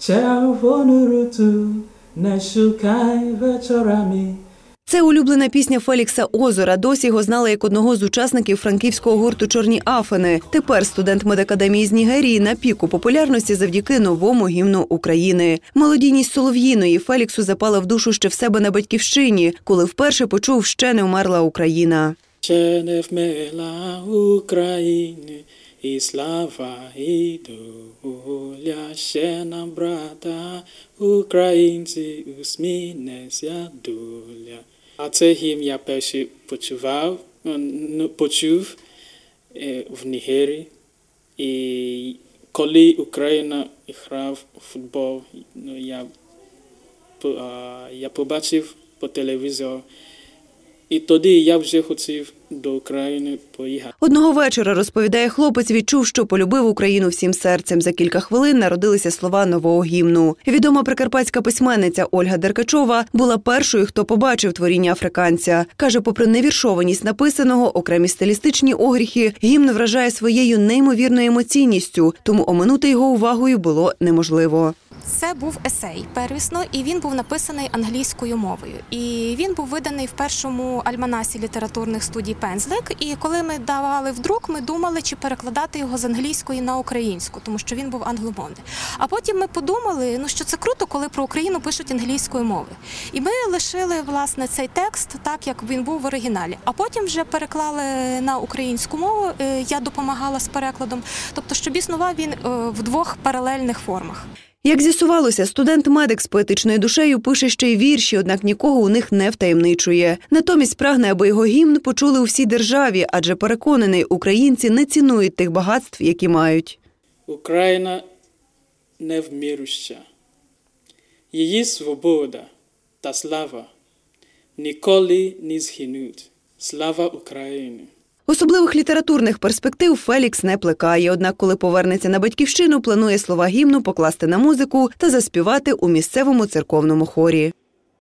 Червону руту не шукай вечорами. Це улюблена пісня Фелікса Озора. Досі його знали як одного з учасників франківського гурту Чорні Афини. Тепер студент медакадемії з Нігерії на піку популярності завдяки новому гімну України. Молодійність Солов'їної Феліксу запала в душу ще в себе на батьківщині, коли вперше почув ще не вмерла Україна. Ще не вмерла України, і слава, і доля, ще нам, брата, українці, усмінеться доля. А цей гімн я перший почував, почув в Нігерії. І коли Україна грав футбол, я, я побачив по телевізору. І тоді я вже хотів до України поїхати. Одного вечора розповідає хлопець, відчув, що полюбив Україну всім серцем. За кілька хвилин народилися слова нового гімну. Відома прикарпатська письменниця Ольга Деркачова була першою, хто побачив творіння африканця. каже, попри невіршованість написаного, окремі стилістичні огріхи, гімн вражає своєю неймовірною емоційністю, тому оминути його увагою було неможливо. Це був есей первісно, і він був написаний англійською мовою. І він був виданий в першому альманасі літературних студій Пензлик. І коли ми давали в друк, ми думали, чи перекладати його з англійської на українську, тому що він був англомовний. А потім ми подумали, ну що це круто, коли про Україну пишуть англійською мовою. І ми лишили власне цей текст так, як він був в оригіналі. А потім вже переклали на українську мову. Е, Я допомагала з перекладом, тобто, щоб існував він е, в двох паралельних формах. Як з'ясувалося, студент-медик з поетичною душею пише ще й вірші, однак нікого у них не втаємничує. Натомість прагне, аби його гімн почули у всій державі, адже переконаний, українці не цінують тих багатств, які мають. Україна невміруща. Її свобода та слава ніколи не згинуть. Слава Україні! Особливих літературних перспектив Фелікс не плекає. Однак, коли повернеться на батьківщину, планує слова гімну покласти на музику та заспівати у місцевому церковному хорі.